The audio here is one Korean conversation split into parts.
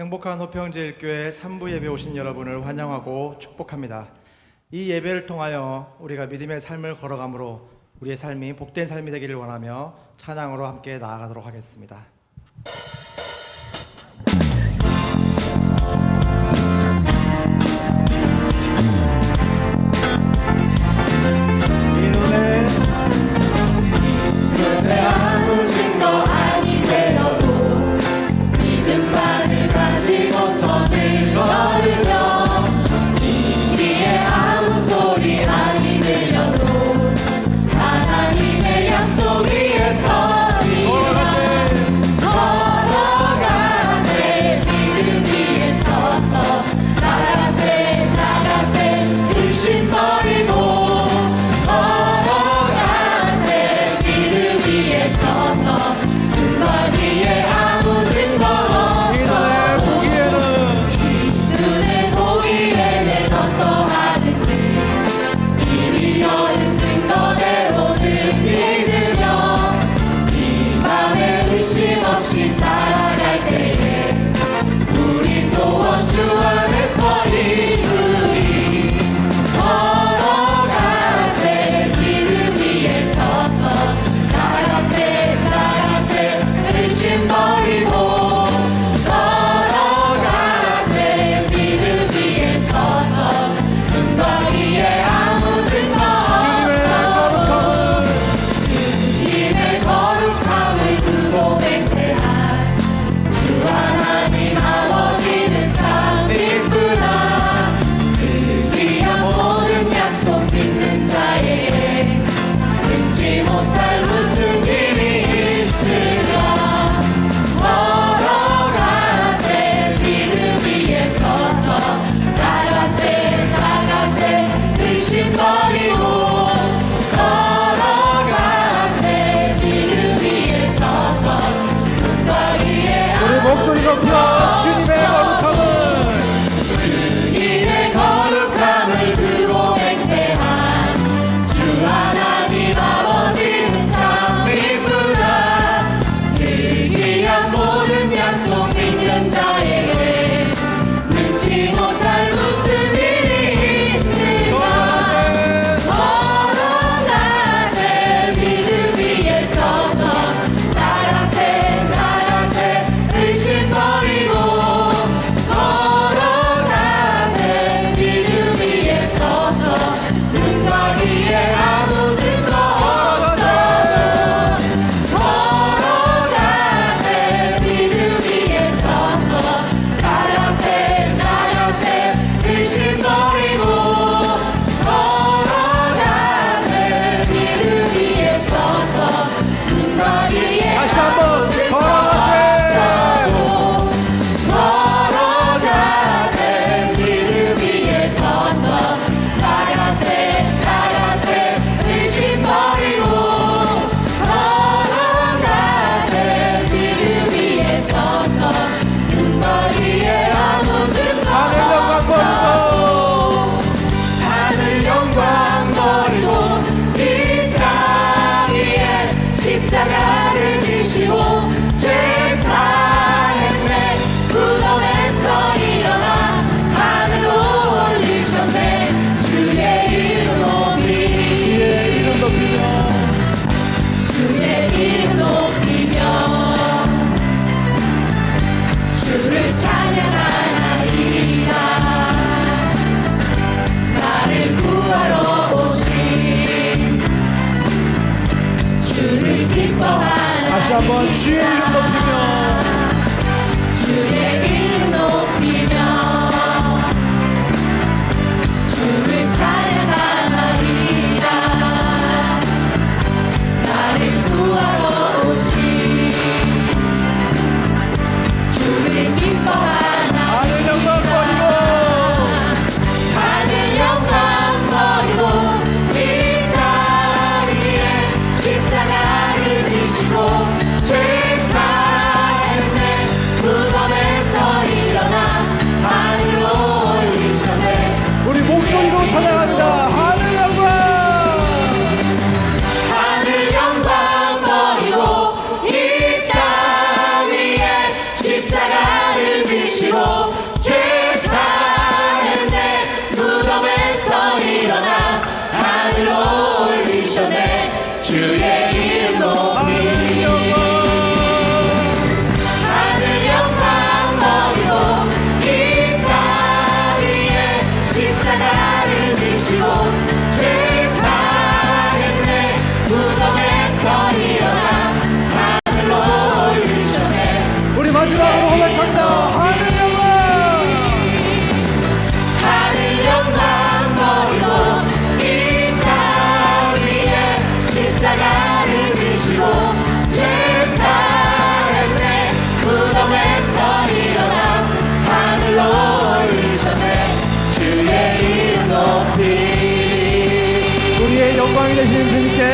행복한 호평제일교회 3부 예배 오신 여러분을 환영하고 축복합니다. 이 예배를 통하여 우리가 믿음의 삶을 걸어가므로 우리의 삶이 복된 삶이 되기를 원하며 찬양으로 함께 나아가도록 하겠습니다.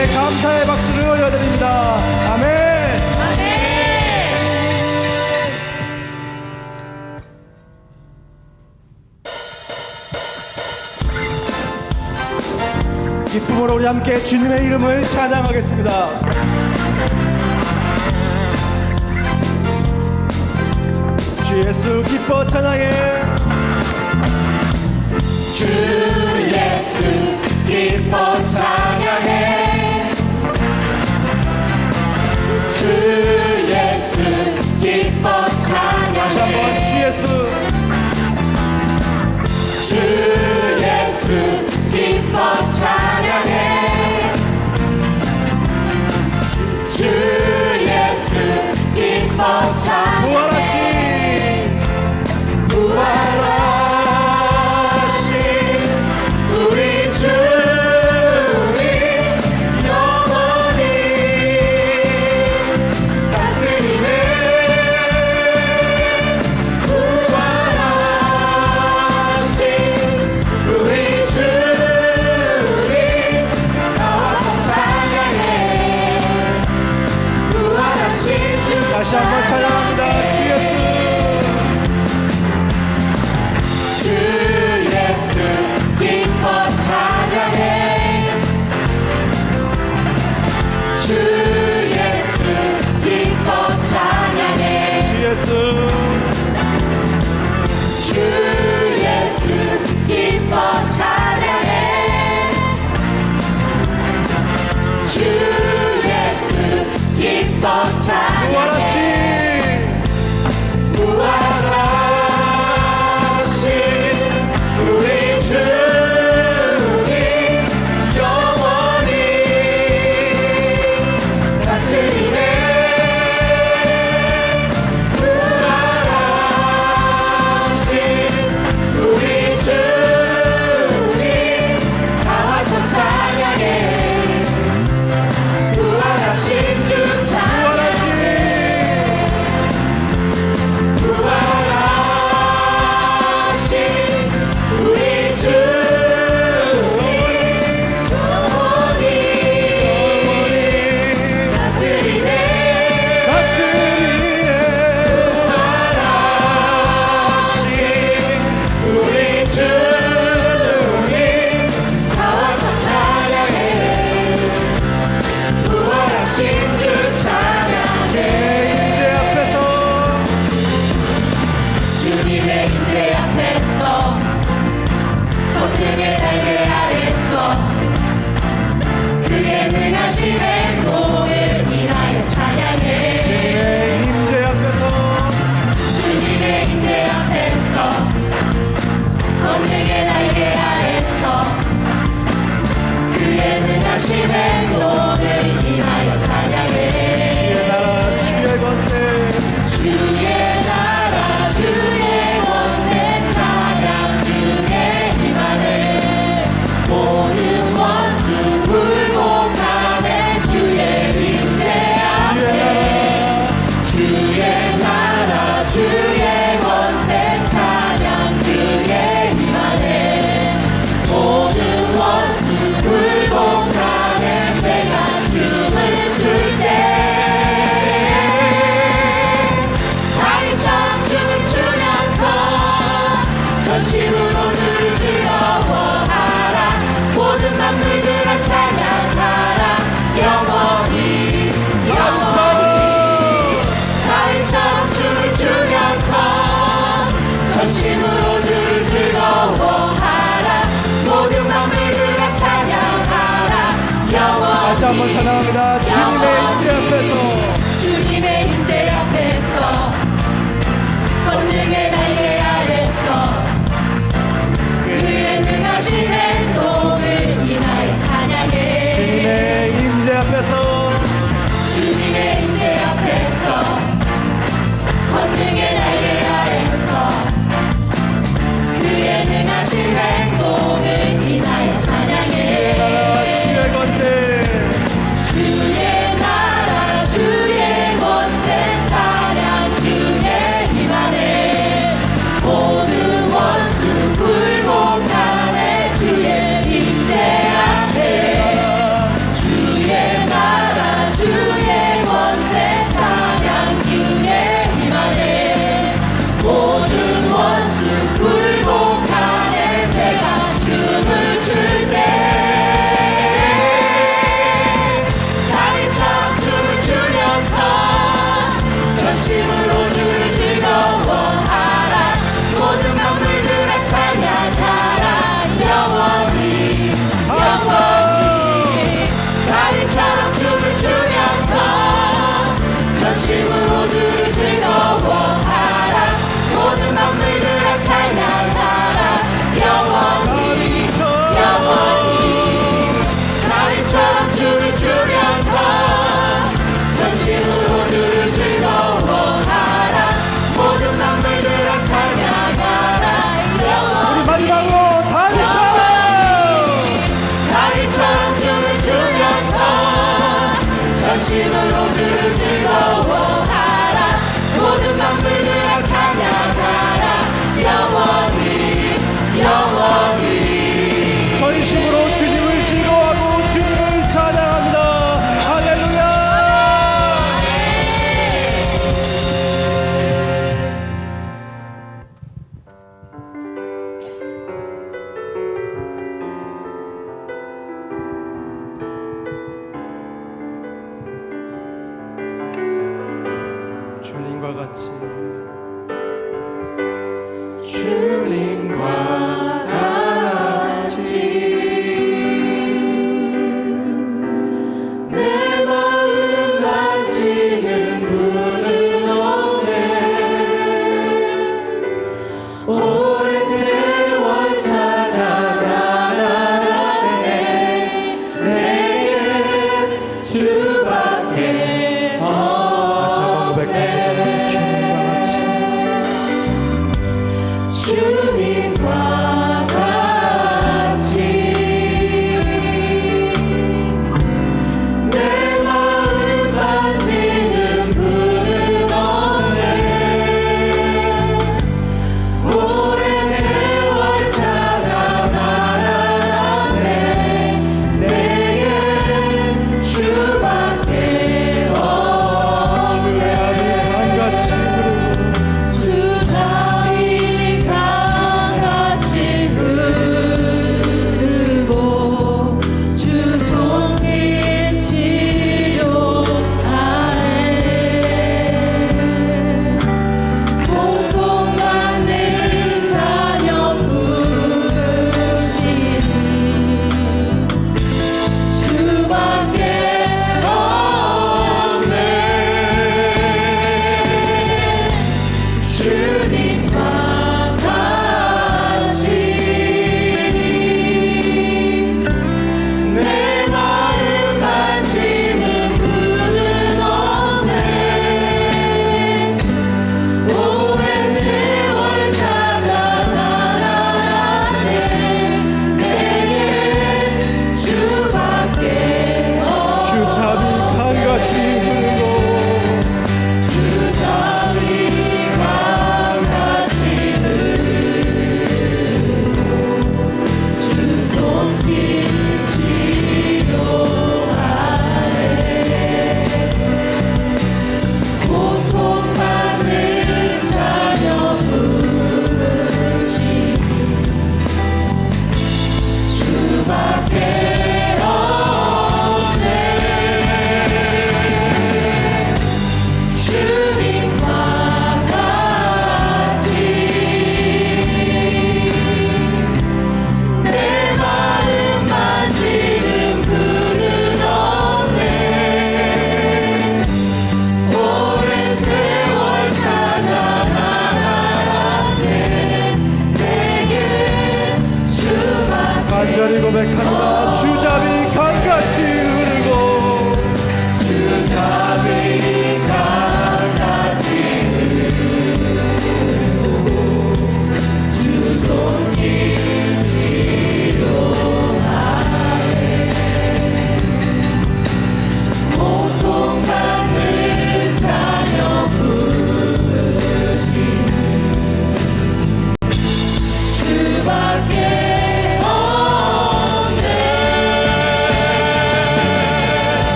네, 감사의 박수를 올려드립니다. 아멘. 기쁨으로 우리 함께 주님의 이름을 찬양하겠습니다. 주 예수 기뻐 찬양해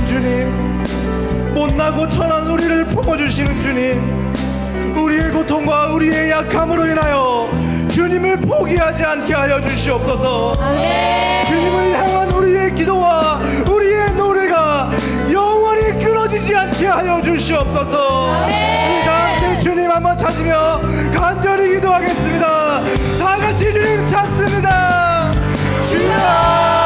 주시는 주님 못나고 천한 우리를 품어주시는 주님 우리의 고통과 우리의 약함으로 인하여 주님을 포기하지 않게 하여 주시옵소서. 아멘. 주님을 향한 우리의 기도와 우리의 노래가 영원히 끊어지지 않게 하여 주시옵소서. 아멘. 우리 다 함께 주님 한번 찾으며 간절히 기도하겠습니다. 다 같이 주님 찾습니다. 주여!